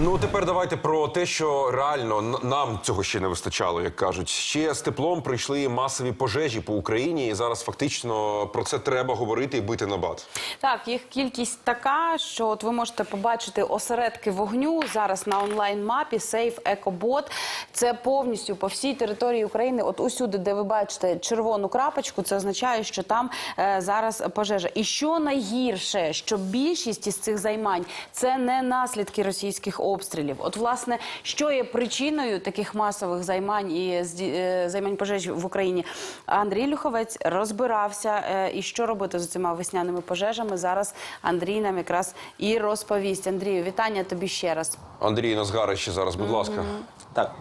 Ну тепер давайте про те, що реально нам цього ще не вистачало, як кажуть. Ще з теплом прийшли масові пожежі по Україні, і зараз фактично про це треба говорити і бити на бат. Так, їх кількість така, що от ви можете побачити осередки вогню зараз на онлайн-мапі Safe EcoBot. Це повністю по всій території України. От усюди, де ви бачите червону крапочку, це означає, що там е, зараз пожежа. І що найгірше, що більшість із цих займань це не наслідки російських обстрілів. От, власне, що є причиною таких масових займань і зді- е, займань пожежі в Україні? Андрій Люховець розбирався е, і що робити з цими весняними пожежами. Зараз Андрій нам якраз і розповість. Андрію, вітання тобі ще раз. Андрій Назгарич ще зараз, будь ласка. Так.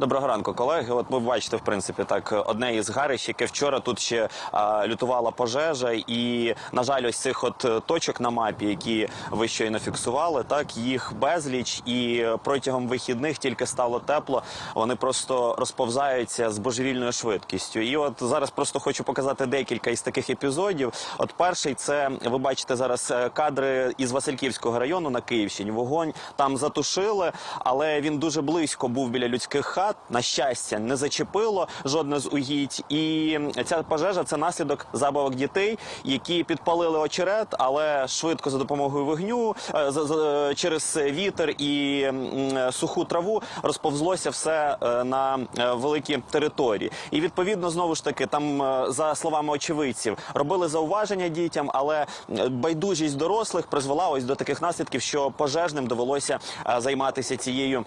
Доброго ранку, колеги. От ви бачите, в принципі, так одне із гарищ, яке вчора тут ще а, лютувала пожежа, і на жаль, ось цих от е, точок на мапі, які ви щойно фіксували, так їх безліч, і протягом вихідних тільки стало тепло. Вони просто розповзаються з божевільною швидкістю. І от зараз просто хочу показати декілька із таких епізодів. От перший це ви бачите зараз е, кадри із Васильківського району на Київщині. Вогонь там затушили, але він дуже близько був біля людських хат. На щастя, не зачепило жодне з угідь. І ця пожежа це наслідок забавок дітей, які підпалили очерет, але швидко за допомогою вогню е, через вітер і суху траву розповзлося все е, на е, великі території. І відповідно знову ж таки, там е, за словами очевидців, робили зауваження дітям, але е, байдужість дорослих призвела ось до таких наслідків, що пожежним довелося е, займатися цією.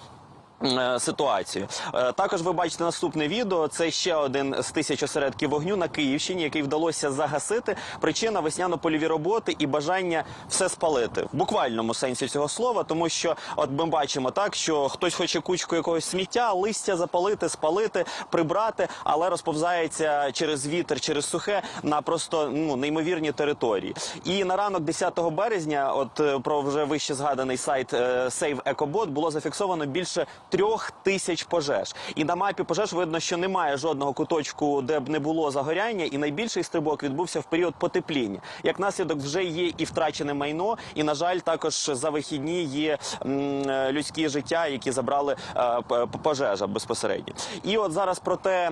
Е, Ситуацію Е, також ви бачите наступне відео. Це ще один з тисяч осередків вогню на Київщині, який вдалося загасити. Причина весняно-польові роботи і бажання все спалити в буквальному сенсі цього слова, тому що от ми бачимо так, що хтось хоче кучку якогось сміття, листя запалити, спалити, прибрати, але розповзається через вітер, через сухе на просто ну неймовірні території. І на ранок 10 березня, от е, про вже вище згаданий сайт Save EcoBot було зафіксовано більше трьох тисяч пожеж. І на мапі пожеж видно, що немає жодного куточку, де б не було загоряння, і найбільший стрибок відбувся в період потепління. Як наслідок, вже є і втрачене майно, і на жаль, також за вихідні є е, людські життя, які забрали е, пожежа безпосередньо. І от зараз про те,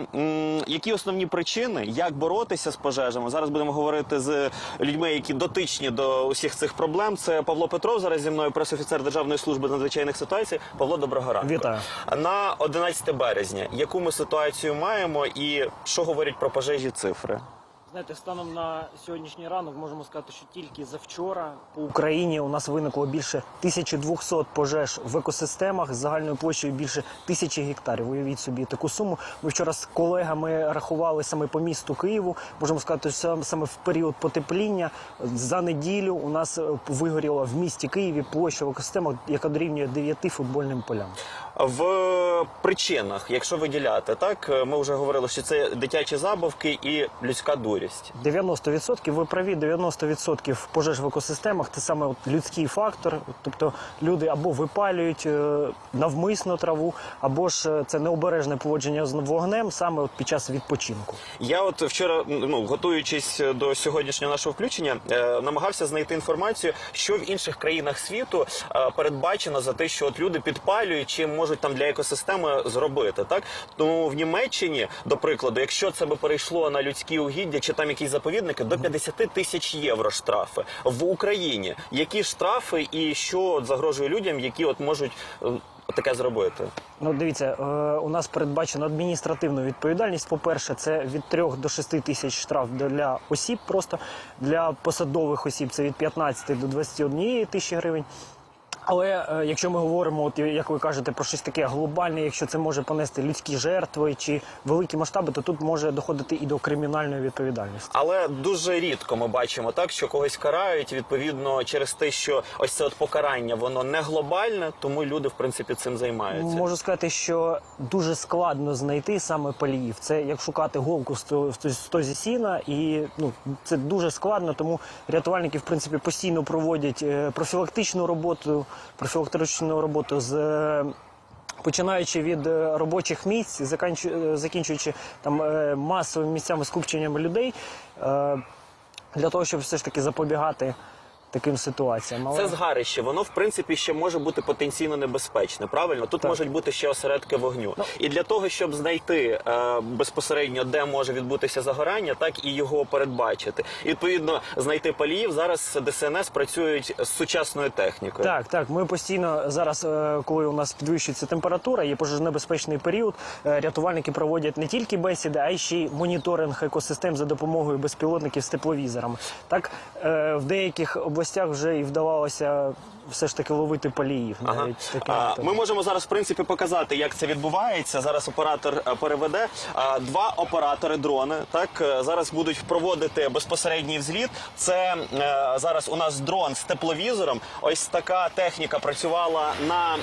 які основні причини, як боротися з пожежами. Зараз будемо говорити з людьми, які дотичні до усіх цих проблем. Це Павло Петров. Зараз зі мною пресофіцер Державної служби надзвичайних ситуацій. Павло, доброго ранку. Вітаю. На 11 березня. Яку ми ситуацію маємо, і що говорять про пожежі цифри? Знаєте, станом на сьогоднішній ранок можемо сказати, що тільки завчора по Україні у нас виникло більше 1200 пожеж в екосистемах з загальною площею більше тисячі гектарів. Уявіть собі таку суму. Ми вчора з колегами рахували саме по місту Києву. Можемо сказати, що саме в період потепління за неділю у нас е, вигоріла в місті Києві площа в екосистемах, яка дорівнює 9 футбольним полям. В причинах, якщо виділяти, так ми вже говорили, що це дитячі забавки і людська дурість. 90% ви праві, 90% пожеж в екосистемах це саме от людський фактор. Тобто люди або випалюють е, навмисно траву, або ж е, це необережне поводження з вогнем саме от під час відпочинку. Я от вчора, ну готуючись до сьогоднішнього нашого включення, е, намагався знайти інформацію, що в інших країнах світу передбачено за те, що от люди підпалюють чи можуть там для екосистеми зробити. Так тому в Німеччині, до прикладу, якщо це би перейшло на людські угіддя, чи там якісь заповідники, до 50 тисяч євро штрафи в Україні. Які штрафи і що загрожує людям, які от можуть е, таке зробити? Ну, дивіться, е, у нас передбачено адміністративну відповідальність. По-перше, це від 3 до 6 тисяч штраф для осіб, просто для посадових осіб це від 15 до 21 тисячі гривень. Але е, якщо ми говоримо, от як ви кажете, про щось таке глобальне, якщо це може понести людські жертви чи великі масштаби, то тут може доходити і до кримінальної відповідальності. Але дуже рідко ми бачимо так, що когось карають відповідно через те, що ось це от покарання воно не глобальне, тому люди в принципі цим займаються. Можу сказати, що дуже складно знайти саме паліїв. Це як шукати голку в сто- в стозі сіна, і ну це дуже складно. Тому рятувальники, в принципі, постійно проводять е, профілактичну роботу, профілактичну роботу з. е, Починаючи від е, робочих місць, е, закінчуючи там масовими місцями скупченням людей, для того, щоб все ж таки запобігати таким ситуаціям. Але- Це згарище, воно в принципі ще може бути потенційно небезпечне. Правильно, тут Так. можуть бути ще осередки вогню. І для того, щоб знайти е, безпосередньо, де може відбутися загорання, так і його передбачити. І відповідно знайти паліїв. Зараз ДСНС працюють з сучасною технікою. Так, так. Ми постійно зараз, е, коли у нас підвищується температура, є пожежнебезпечний період. е, Рятувальники проводять не тільки бесіди, а й ще й моніторинг екосистем за допомогою безпілотників з тепловізорами. Так е, в деяких областях вже і вдавалося все ж таки ловити паліїв. Ага. Навіть таким А. Ми можемо зараз в принципі показати, як це відбувається. Зараз оператор е, переведе. А, Два оператори дрони так е, зараз будуть проводити безпосередній взліт. Це е, зараз у нас дрон з тепловізором. Ось така техніка працювала на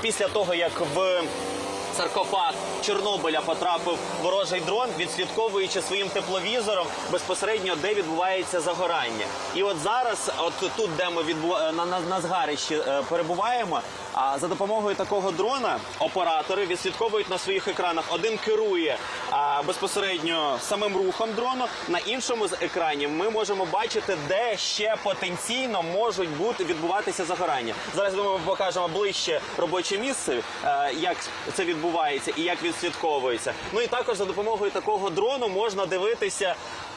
після того, як в Саркофаг Чорнобиля потрапив ворожий дрон, відслідковуючи своїм тепловізором безпосередньо, де відбувається загорання. І от зараз, от тут, де ми відбу... на, на, на згарищі е, перебуваємо, а за допомогою такого дрона оператори відслідковують на своїх екранах. Один керує а, безпосередньо самим рухом дрону. На іншому з екранів ми можемо бачити, де ще потенційно можуть бути відбуватися загорання. Зараз ми покажемо ближче робоче місце, е, як це відбувається і як відслідковується. Ну і також за допомогою такого дрону можна дивитися, а,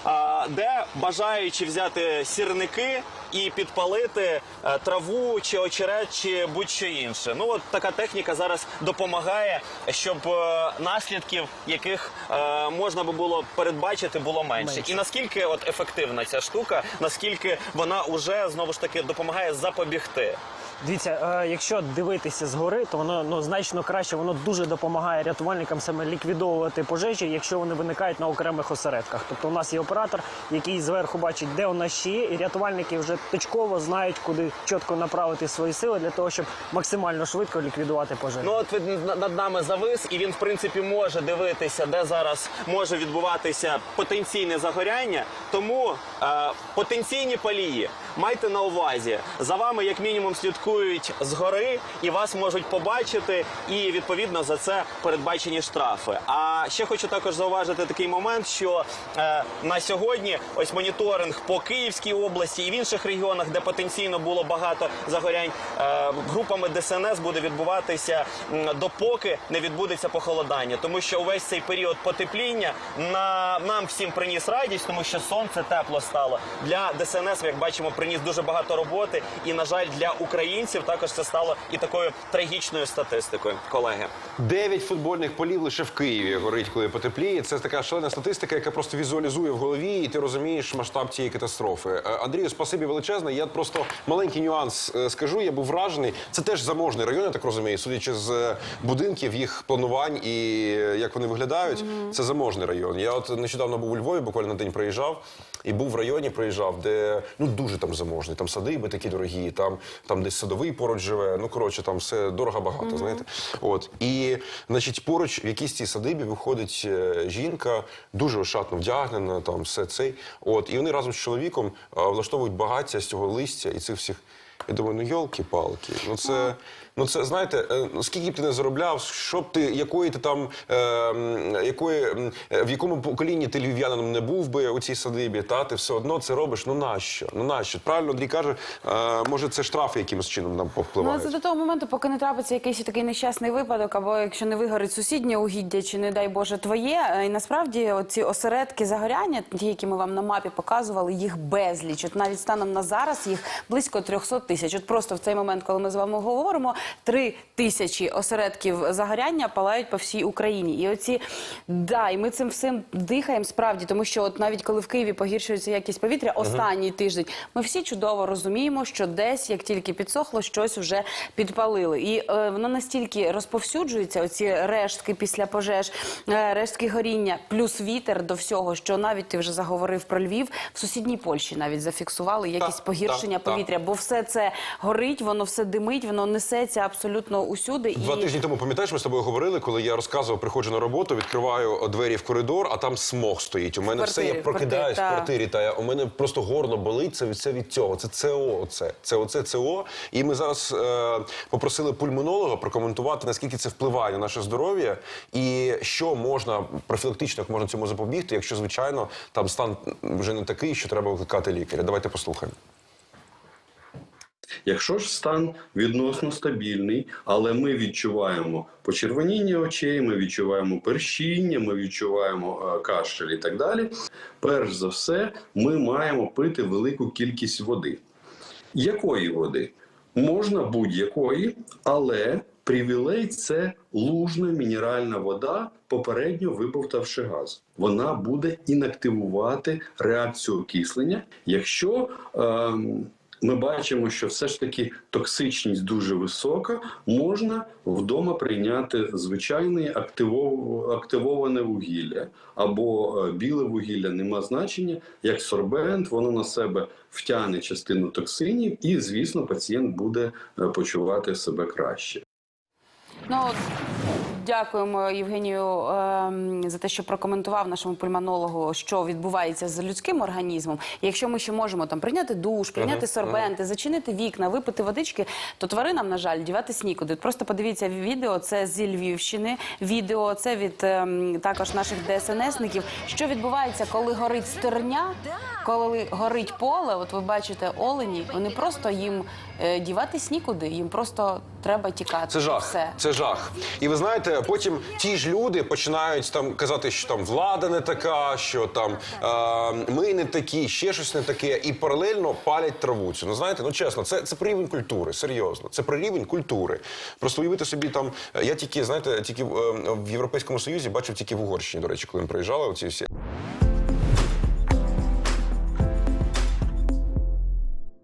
де бажаючи взяти сірники і підпалити е, траву чи очерет, чи будь-що інше. Ну от така техніка зараз допомагає, щоб е, наслідків, яких е, можна би було передбачити, було менше. Менше. І наскільки от ефективна ця штука, наскільки вона вже знову ж таки допомагає запобігти. Дивіться, е, якщо дивитися згори, то воно ну значно краще. Воно дуже допомагає рятувальникам саме ліквідовувати пожежі, якщо вони виникають на окремих осередках. Тобто, у нас є оператор, який зверху бачить, де у нас ще є, і рятувальники вже точково знають, куди чітко направити свої сили для того, щоб максимально швидко ліквідувати пожежі. Ну от він над- нами завис, і він в принципі може дивитися, де зараз може відбуватися потенційне загоряння. Тому е, потенційні палії майте на увазі. За вами, як мінімум, слідкують згори і вас можуть побачити, і відповідно за це передбачені штрафи. А ще хочу також зауважити такий момент, що е, на сьогодні ось моніторинг по Київській області і в інших регіонах, де потенційно було багато загорянь, е, групами ДСНС буде відбуватися м, допоки не відбудеться похолодання, тому що увесь цей період потепління на нам всім приніс радість, тому що сонце тепло стало. Для ДСНС, як бачимо, приніс дуже багато роботи, і на жаль, для українців також це стало і такою трагічною статистикою, колеги. Дев'ять футбольних полів лише в Києві горить, коли потепліє. Це така шалена статистика, яка просто візуалізує в голові, і ти розумієш масштаб цієї катастрофи. Е, Андрію, спасибі величезне. Я просто маленький нюанс е, скажу. Я був вражений. Це теж заможний район, я так розумію, судячи з е, будинків, їх планувань і як вони виглядають. Це заможний район. Я от нещодавно був у Львові, буквально на день приїжджав. І був в районі, приїжджав, де ну дуже там заможний, там садиби такі дорогі, там, там десь садовий поруч живе. Ну коротше, там все дорого багато. Знаєте, от і значить, поруч в якійсь цій садибі виходить е, жінка, дуже ошатно вдягнена, там все цей. От і вони разом з чоловіком е, влаштовують багаття з цього листя і цих всіх. Я думаю, ну йолки-палки, ну це. Ну, це знаєте, е, скільки б ти не заробляв, що б ти, якої ти там, е, якої, е, в якому поколінні ти львів'янином не був би у цій садибі, та ти все одно це робиш. Ну нащо? Ну нащо? Правильно Андрій каже, е, може це штрафи якимось чином нам Ну, це до того моменту, поки не трапиться якийсь такий нещасний випадок, або якщо не вигорить сусіднє угіддя, чи не дай Боже твоє. Е, І насправді ці осередки загоряння, ті, які ми вам на мапі показували, їх безліч. От навіть станом на зараз їх близько 300 тисяч. От просто в цей момент, коли ми з вами говоримо, 3 тисячі осередків загоряння палають по всій Україні. І оці да, і ми цим всім дихаємо справді, тому що от навіть коли в Києві погіршується якість повітря, останній тиждень, ми всі чудово розуміємо, що десь, як тільки підсохло, щось вже підпалили. І е, воно настільки розповсюджується, оці рештки після пожеж, е, рештки горіння, плюс вітер до всього, що навіть ти вже заговорив про Львів, в сусідній Польщі навіть зафіксували якісь погіршення повітря, бо все це горить, воно все димить, воно несеться абсолютно усюди. Два і... тижні тому пам'ятаєш, ми з тобою говорили, коли я розказував, приходжу на роботу, відкриваю двері в коридор, а там смог стоїть. У мене все, я квартирі, прокидаюсь в квартирі, квартирі, та я, у мене просто горло болить. Це це від цього. Це ЦО. Це це оце ЦО. І ми зараз е, попросили пульмонолога прокоментувати, наскільки це впливає на наше здоров'я, і що можна профілактично, як можна цьому запобігти, якщо звичайно там стан вже не такий, що треба викликати лікаря. Давайте послухаємо. Якщо ж стан відносно стабільний, але ми відчуваємо почервоніння очей, ми відчуваємо першіння, ми відчуваємо е, кашель і так далі. Перш за все, ми маємо пити велику кількість води. Якої води? Можна будь-якої, але привілей це лужна мінеральна вода, попередньо вибовтавши газ. Вона буде інактивувати реакцію окислення, якщо ем, ми бачимо, що все ж таки токсичність дуже висока, можна вдома прийняти звичайне активоване вугілля або е, біле вугілля, нема значення, як сорбент, воно на себе втягне частину токсинів, і, звісно, пацієнт буде е, почувати себе краще. Ну, дякуємо Євгенію ем, за те, що прокоментував нашому пульмонологу, що відбувається з людським організмом. І Якщо ми ще можемо там прийняти душ, прийняти сорбенти, зачинити вікна, випити водички, то тваринам, на жаль, діватись нікуди. Просто подивіться відео. Це зі Львівщини. Відео це від ем, також наших ДСНСників. Що відбувається, коли горить стерня, коли горить поле? От ви бачите олені, вони просто їм е, діватись нікуди. Їм просто треба тікати. Це жах. Все. Це жах. І ви знаєте, потім ті ж люди починають там казати, що там влада не така, що там е, ми не такі, ще щось не таке, і паралельно палять траву. цю. Ну знаєте, ну чесно, це, це про рівень культури, серйозно. Це про рівень культури. Просто уявити собі там. е, Я тільки знаєте, тільки е, в Європейському Союзі бачив тільки в Угорщині, до речі, коли ми приїжджали. Оці всі